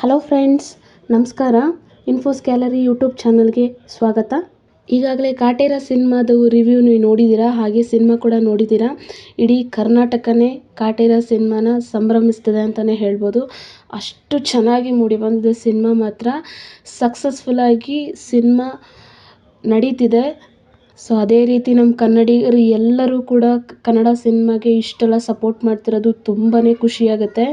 Hello friends ನಮಸ್ಕಾರ. Infos gallery YouTube ಚಾನಲ್ಗೆ ಸ್ವಾಗತ. ಈಗಾಗಲೇ ಕಾಟೇರ ಸಿನಿಮಾದು ರಿವ್ಯೂ ನೀವು ನೋಡಿದ್ದೀರಾ? ಹಾಗೆ ಸಿನಿಮಾ ಕೂಡ ನೋಡಿದ್ದೀರಾ? ಇಡೀ ಕರ್ನಾಟಕನೇ ಕಾಟೇರ ಸಿನಿಮಾನ ಸಂಭ್ರಮಿಸ್ತದೆ ಅಂತಲೇ ಹೇಳ್ಬೋದು. ಅಷ್ಟು ಚೆನ್ನಾಗಿ ಮೂಡಿ ಬಂದಿದ್ದ ಸಿನಿಮಾ ಮಾತ್ರ. ಸಕ್ಸಸ್ಫುಲ್ಲಾಗಿ ಸಿನಿಮಾ ನಡೀತಿದೆ. ಸೊ ಅದೇ ರೀತಿ ನಮ್ಮ ಕನ್ನಡಿಗರು ಎಲ್ಲರೂ ಕೂಡ ಕನ್ನಡ ಸಿನಿಮಾಗೆ ಇಷ್ಟೆಲ್ಲ ಸಪೋರ್ಟ್ ಮಾಡ್ತಿರೋದು ತುಂಬಾ ಖುಷಿಯಾಗುತ್ತೆ.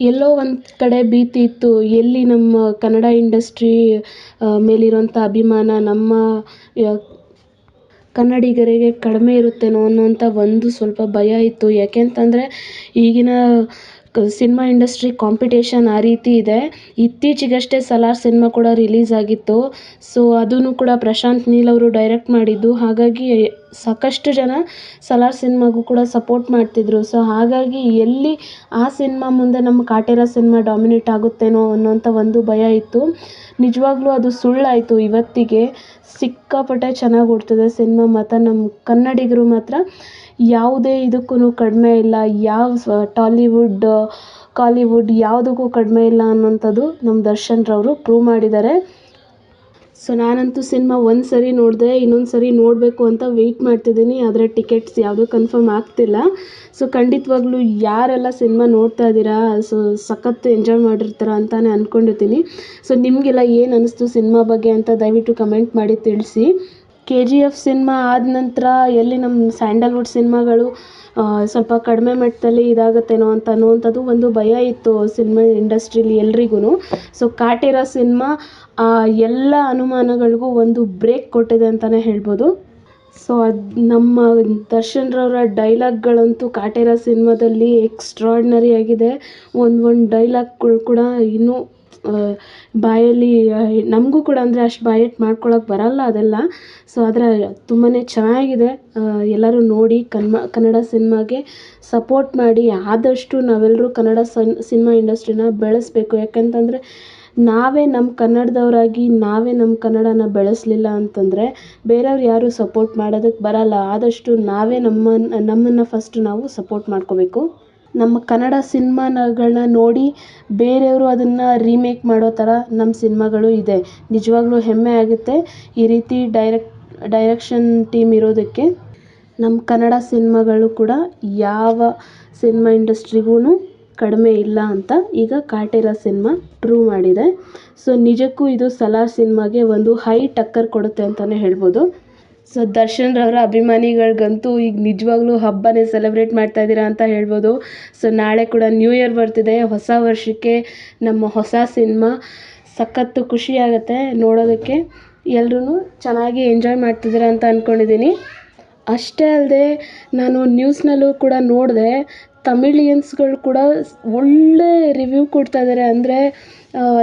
ಎಲ್ಲೋ ಒಂದು ಕಡೆ ಭೀತಿ ಇತ್ತು. ಎಲ್ಲಿ ನಮ್ಮ ಕನ್ನಡ ಇಂಡಸ್ಟ್ರಿ ಮೇಲಿರುವಂಥ ಅಭಿಮಾನ ನಮ್ಮ ಕನ್ನಡಿಗರಿಗೆ ಕಡಿಮೆ ಇರುತ್ತೇನೋ ಅನ್ನುವಂಥ ಒಂದು ಸ್ವಲ್ಪ ಭಯ ಇತ್ತು. ಯಾಕೆಂತಂದರೆ ಈಗಿನ ಸಿನಿಮಾ ಇಂಡಸ್ಟ್ರಿ ಕಾಂಪಿಟೇಷನ್ ಆ ರೀತಿ ಇದೆ. ಇತ್ತೀಚೆಗಷ್ಟೇ ಸಲಾರ್ ಸಿನಿಮಾ ಕೂಡ ರಿಲೀಸ್ ಆಗಿತ್ತು. ಸೊ ಅದೂ ಕೂಡ ಪ್ರಶಾಂತ್ ನೀಲ್ ಅವರು ಡೈರೆಕ್ಟ್ ಮಾಡಿದ್ದು. ಹಾಗಾಗಿ, ಸಾಕಷ್ಟು ಜನ ಸಲಾರ್ ಸಿನಿಮಾಗೂ ಕೂಡ ಸಪೋರ್ಟ್ ಮಾಡ್ತಿದ್ರು. ಸೊ ಹಾಗಾಗಿ ಎಲ್ಲಿ ಆ ಸಿನಿಮಾ ಮುಂದೆ ನಮ್ಮ ಕಾಟೇರ ಸಿನಿಮಾ ಡಾಮಿನೇಟ್ ಆಗುತ್ತೇನೋ ಅನ್ನೋಂಥ ಒಂದು ಭಯ ಇತ್ತು. ನಿಜವಾಗ್ಲೂ ಅದು ಸುಳ್ಳಾಯಿತು ಇವತ್ತಿಗೆ. ಸಿಕ್ಕಾಪಟ್ಟೆ ಚೆನ್ನಾಗಿ ಓಡ್ತದೆ ಸಿನಿಮಾ. ಮಾತ್ರ ನಮ್ಮ ಕನ್ನಡಿಗರು ಮಾತ್ರ ಯಾವುದೇ ಇದಕ್ಕೂ ಕಡಿಮೆ ಇಲ್ಲ. ಯಾವ ಟಾಲಿವುಡ್ ಕಾಲಿವುಡ್ ಯಾವುದಕ್ಕೂ ಕಡಿಮೆ ಇಲ್ಲ ಅನ್ನೋಂಥದ್ದು ನಮ್ಮ ದರ್ಶನ್ರವರು ಪ್ರೂವ್ ಮಾಡಿದ್ದಾರೆ. ಸೊ ನಾನಂತೂ ಸಿನಿಮಾ ಒಂದು ಸರಿ ನೋಡಿದೆ, ಇನ್ನೊಂದು ಸರಿ ನೋಡಬೇಕು ಅಂತ ವೆಯ್ಟ್ ಮಾಡ್ತಿದ್ದೀನಿ. ಆದರೆ ಟಿಕೆಟ್ಸ್ ಯಾವುದೂ ಕನ್ಫರ್ಮ್ ಆಗ್ತಿಲ್ಲ. ಸೊ ಖಂಡಿತವಾಗ್ಲೂ ಯಾರೆಲ್ಲ ಸಿನಿಮಾ ನೋಡ್ತಾ ಇದ್ದೀರಾ ಸೊ ಸಖತ್ ಎಂಜಾಯ್ ಮಾಡಿರ್ತಾರ ಅಂತಲೇ ಅಂದ್ಕೊಂಡಿರ್ತೀನಿ ಸೊ ನಿಮಗೆಲ್ಲ ಏನು ಅನ್ನಿಸ್ತು ಸಿನಿಮಾ ಬಗ್ಗೆ ಅಂತ ದಯವಿಟ್ಟು ಕಮೆಂಟ್ ಮಾಡಿ ತಿಳಿಸಿ. ಕೆ ಜಿ ಎಫ್ ಸಿನಿಮಾ ಆದ ನಂತರ ಎಲ್ಲಿ ನಮ್ಮ ಸ್ಯಾಂಡಲ್ವುಡ್ ಸಿನಿಮಾಗಳು ಸ್ವಲ್ಪ ಕಡಿಮೆ ಮಟ್ಟದಲ್ಲಿ ಇದಾಗುತ್ತೇನೋ ಅಂತ ಅನ್ನುವಂಥದ್ದು ಒಂದು ಭಯ ಇತ್ತು ಸಿನಿಮಾ ಇಂಡಸ್ಟ್ರೀಲಿ ಎಲ್ರಿಗೂ ಸೊ ಕಾಟೇರ ಸಿನಿಮಾ ಆ, ಎಲ್ಲ ಅನುಮಾನಗಳಿಗೂ ಒಂದು ಬ್ರೇಕ್ ಕೊಟ್ಟಿದೆ ಅಂತಲೇ ಹೇಳ್ಬೋದು. ಸೊ ಅದು ನಮ್ಮ ದರ್ಶನ್ರವರ ಡೈಲಾಗ್ಗಳಂತೂ ಕಾಟೇರ ಸಿನಿಮಾದಲ್ಲಿ ಎಕ್ಸ್ಟ್ರಾಡ್ನರಿ ಆಗಿದೆ. ಒಂದು ಒಂದು ಡೈಲಾಗ್ಗಳು ಕೂಡ ಇನ್ನೂ ಬಾಯಲ್ಲಿ ನಮಗೂ ಕೂಡ ಅಂದರೆ ಅಷ್ಟು ಬಾಯಿಟ್ಟು ಮಾಡ್ಕೊಳಕ್ಕೆ ಬರಲ್ಲ ಅದೆಲ್ಲ. ಸೊ ಆದರೆ ತುಂಬಾ ಚೆನ್ನಾಗಿದೆ. ಎಲ್ಲರೂ ನೋಡಿ ಕನ್ಮ, ಕನ್ನಡ ಸಿನಿಮಾಗೆ ಸಪೋರ್ಟ್ ಮಾಡಿ ಆದಷ್ಟು ನಾವೆಲ್ಲರೂ ಕನ್ನಡ ಸನ್, ಸಿನಿಮಾ ಇಂಡಸ್ಟ್ರಿನ ಬೆಳೆಸಬೇಕು. ಯಾಕಂತಂದರೆ ನಾವೇ ನಮ್ಮ ಕನ್ನಡದವರಾಗಿ ನಾವೇ ನಮ್ಮ ಕನ್ನಡನ ಬೆಳೆಸಲಿಲ್ಲ ಅಂತಂದರೆ ಬೇರೆಯವ್ರು ಯಾರೂ ಸಪೋರ್ಟ್ ಮಾಡೋದಕ್ಕೆ ಬರಲ್ಲ. ಆದಷ್ಟು ನಾವೇ ನಮ್ಮನ್ನು ನಮ್ಮನ್ನು ಫಸ್ಟ್ ನಾವು ಸಪೋರ್ಟ್ ಮಾಡ್ಕೋಬೇಕು. ನಮ್ಮ ಕನ್ನಡ ಸಿನಿಮಾಗಳನ್ನ ನೋಡಿ ಬೇರೆಯವರು ಅದನ್ನು ರೀಮೇಕ್ ಮಾಡೋ ಥರ ನಮ್ಮ ಸಿನ್ಮಾಗಳು ಇದೆ. ನಿಜವಾಗ್ಲೂ ಹೆಮ್ಮೆ ಆಗುತ್ತೆ ಈ ರೀತಿ ಡೈರೆಕ್ಟ್ ಡೈರೆಕ್ಷನ್ ಟೀಮ್ ಇರೋದಕ್ಕೆ. ನಮ್ಮ ಕನ್ನಡ ಸಿನ್ಮಾಗಳು ಕೂಡ ಯಾವ ಸಿನಿಮಾ ಇಂಡಸ್ಟ್ರಿಗೂ ಕಡಿಮೆ ಇಲ್ಲ ಅಂತ ಈಗ ಕಾಟೇರ ಸಿನಿಮಾ ಪ್ರೂವ್ ಮಾಡಿದೆ. ಸೊ ನಿಜಕ್ಕೂ ಇದು ಸಲಾರ್ ಸಿನ್ಮಾಗೆ ಒಂದು ಹೈ ಟಕ್ಕರ್ ಕೊಡುತ್ತೆ ಅಂತಲೇ ಹೇಳ್ಬೋದು. ಸೊ ದರ್ಶನ್ರವರ ಅಭಿಮಾನಿಗಳ್ಗಂತೂ ಈಗ ನಿಜವಾಗ್ಲೂ ಹಬ್ಬನೇ ಸೆಲೆಬ್ರೇಟ್ ಮಾಡ್ತಾ ಇದ್ದೀರಾ ಅಂತ ಹೇಳ್ಬೋದು. ಸೊ ನಾಳೆ ಕೂಡ ನ್ಯೂ ಇಯರ್ ಬರ್ತಿದೆ. ಹೊಸ ವರ್ಷಕ್ಕೆ ನಮ್ಮ ಹೊಸ ಸಿನಿಮಾ ಸಖತ್ತು ಖುಷಿಯಾಗುತ್ತೆ ನೋಡೋದಕ್ಕೆ. ಎಲ್ರೂ ಚೆನ್ನಾಗಿ ಎಂಜಾಯ್ ಮಾಡ್ತಿದ್ದೀರಾ ಅಂತ ಅಂದ್ಕೊಂಡಿದ್ದೀನಿ ಅಷ್ಟೇ ಅಲ್ಲದೆ ನಾನು ನ್ಯೂಸ್ನಲ್ಲೂ ಕೂಡ ನೋಡಿದೆ. ತಮಿಳಿಯನ್ಸ್ಗಳು ಕೂಡ ಒಳ್ಳೆ ರಿವ್ಯೂ ಕೊಡ್ತಾ ಇದ್ದಾರೆ ಅಂದರೆ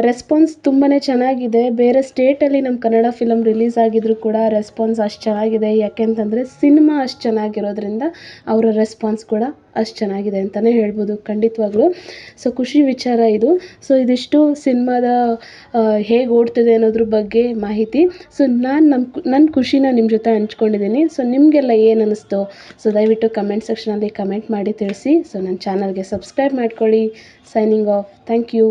ರೆಸ್ಪಾನ್ಸ್ ತುಂಬಾ ಚೆನ್ನಾಗಿದೆ. ಬೇರೆ ಸ್ಟೇಟಲ್ಲಿ ನಮ್ಮ ಕನ್ನಡ ಫಿಲಮ್ ರಿಲೀಸ್ ಆಗಿದ್ದರೂ ಕೂಡ ರೆಸ್ಪಾನ್ಸ್ ಅಷ್ಟು ಚೆನ್ನಾಗಿದೆ. ಯಾಕೆಂತಂದರೆ ಸಿನಿಮಾ ಅಷ್ಟು ಚೆನ್ನಾಗಿರೋದ್ರಿಂದ ಅವರ ರೆಸ್ಪಾನ್ಸ್ ಕೂಡ ಅಷ್ಟು ಚೆನ್ನಾಗಿದೆ ಅಂತಲೇ ಹೇಳ್ಬೋದು ಖಂಡಿತವಾಗ್ಲೂ. ಸೊ ಖುಷಿ ವಿಚಾರ ಇದು. ಸೊ ಇದಿಷ್ಟು ಸಿನಿಮಾದ ಹೇಗೆ ಓಡ್ತಿದೆ ಅನ್ನೋದ್ರ ಬಗ್ಗೆ ಮಾಹಿತಿ. ಸೊ ನಾನು ನಮ್ಮ ನನ್ನ ಖುಷಿನ ನಿಮ್ಮ ಜೊತೆ ಹಂಚ್ಕೊಂಡಿದ್ದೀನಿ. ಸೊ ನಿಮಗೆಲ್ಲ ಏನು ಅನ್ನಿಸ್ತು ಸೊ ದಯವಿಟ್ಟು ಕಮೆಂಟ್ ಸೆಕ್ಷನಲ್ಲಿ ಕಮೆಂಟ್ ಮಾಡಿ ತಿಳಿಸಿ. ಸೊ ನನ್ನ ಚಾನಲ್ಗೆ ಸಬ್ಸ್ಕ್ರೈಬ್ ಮಾಡ್ಕೊಳ್ಳಿ. Signing off thank you